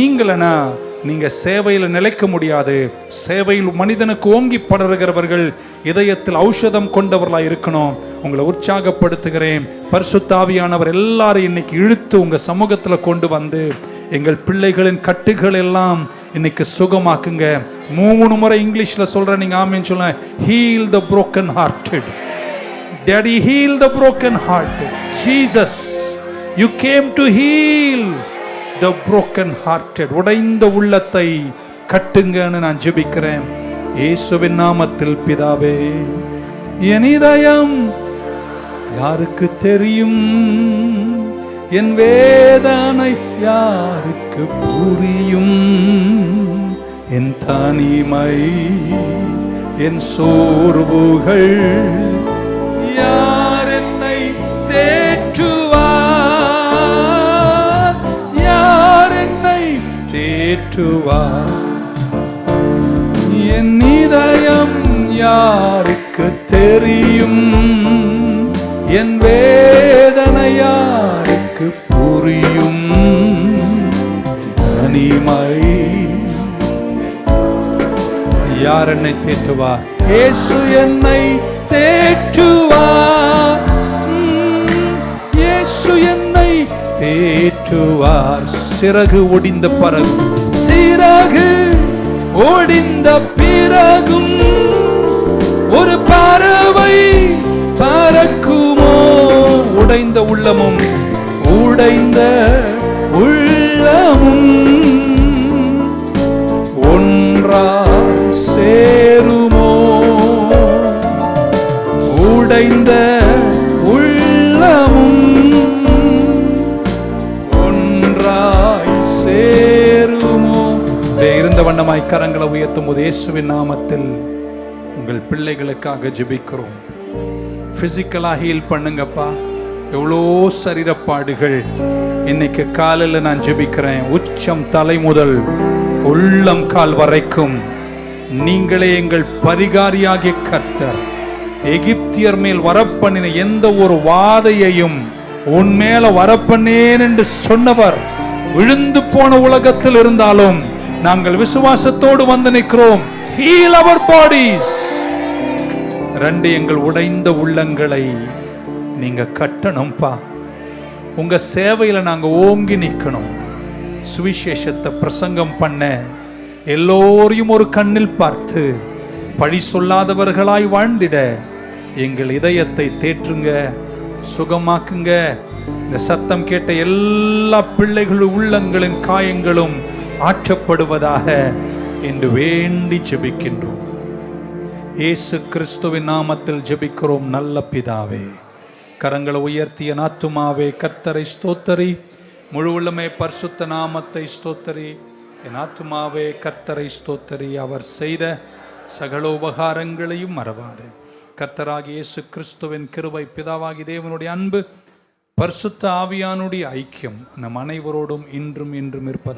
நீங்களனா? நீங்க சேவையில் நிலைக்க முடியாது. சேவையில் மனிதனுக்கு ஓங்கி படருகிறவர்கள் இதயத்தில் ஔஷதம் கொண்டவர்களாக இருக்கணும். உங்களை உற்சாகப்படுத்துகிறேன். பரிசுத்தாவியானவர் எல்லாரும் இன்னைக்கு இழுத்து உங்க சமூகத்துல கொண்டு வந்து எங்கள் பிள்ளைகளின் கட்டுகள் எல்லாம் இன்னைக்கு சுகமாக்குங்க. மூணு முறை இங்கிலீஷ்ல சொல்றேன் நீங்க ஆமின்னு சொல்ல heal the broken hearted daddy heal the broken heart Jesus, you came to heal the broken hearted உடைந்த உள்ளத்தை கட்டுங்கன்னு நான் ஜெபிக்கிறேன். இயேசுவின் நாமத்தில் பிதாவே என் இதயம் யாருக்கு தெரியும்? என் வேதனை யாருக்கு புரியும்? என் தனிமை என் சோர்வுகள் தேற்றுவார். என் இதயம் யாருக்கு தெரியும்? என் வேதனை யாருக்கு புரியும்? தனிமை. யார் என்னை தேற்றுவார்? ஏசு என்னை தேற்றுவார். ஏசு என்னை தேற்றுவார். சிறகு ஒடிந்த பறகு சிறகு ஒடிந்த பிறகும் ஒரு பறவை பறக்குமோ? உடைந்த உள்ளமும் உடைந்த உள்ளமும் ஒன்றா சேருமோ? உடைந்த உள்ளமும் கரங்களை உயர்த்தும் போது இயேசுவின் நாமத்தில் உங்கள் பிள்ளைகளுக்காக ஜெபிக்கிறோம். பிசிக்கலா ஹீல் பண்ணுங்கப்பா. எவ்வளோ சரீரப்பாடுகள். இன்னைக்கு காலையில் நான் ஜெபிக்கிறேன். உச்சம் தலை முதல் உள்ளம் கால் வரைக்கும் நீங்களே எங்கள் பரிகாரியாகிய கர்த்தர். எகிப்தியர் மேல் வரப்பண்ணின எந்த ஒரு வாதையையும் உன் மேல வரப்பண்ணேன் என்று சொன்னவர் விழுந்து போன உலகத்தில் இருந்தாலும் நாங்கள் விசுவாசத்தோடு வந்து நிற்கிறோம். ஹீல் அவர் பாடிஸ் ரெண்டு எங்கள் உடைந்த உள்ளங்களை நீங்க கட்டணும்ப்பா உங்க சேவையில நாங்க ஓங்கி நிற்கணும் சுவிசேஷத்தை பிரசங்கம் பண்ண எல்லோரையும் ஒரு கண்ணில் பார்த்து பழி சொல்லாதவர்களாய் வாழ்ந்திட எங்கள் இதயத்தை தேற்றுங்க சுகமாக்குங்க. இந்த சத்தம் கேட்ட எல்லா பிள்ளைகளும் உள்ளங்களின் காயங்களும் ஆற்றப்படுவதாக என்று வேண்டி ஜெபிக்கின்றோம். இயேசு கிறிஸ்துவின் நாமத்தில் ஜெபிக்கிறோம் நல்ல பிதாவே. கரங்களை உயர்த்திய நாத்துமாவே கர்த்தரை ஸ்தோத்தரி. முழு உள்ளமே பரிசுத்த நாமத்தை ஸ்தோத்தரி. என் ஆத்துமாவே கர்த்தரை ஸ்தோத்தரி. அவர் செய்த சகல உபகாரங்களையும் மறவாது. கர்த்தராகி இயேசு கிறிஸ்துவின் கிருபை பிதாவாகி தேவனுடைய அன்பு பரிசுத்த ஆவியானுடைய ஐக்கியம் நம் அனைவரோடும் இன்றும் இன்றும் இருப்பதாக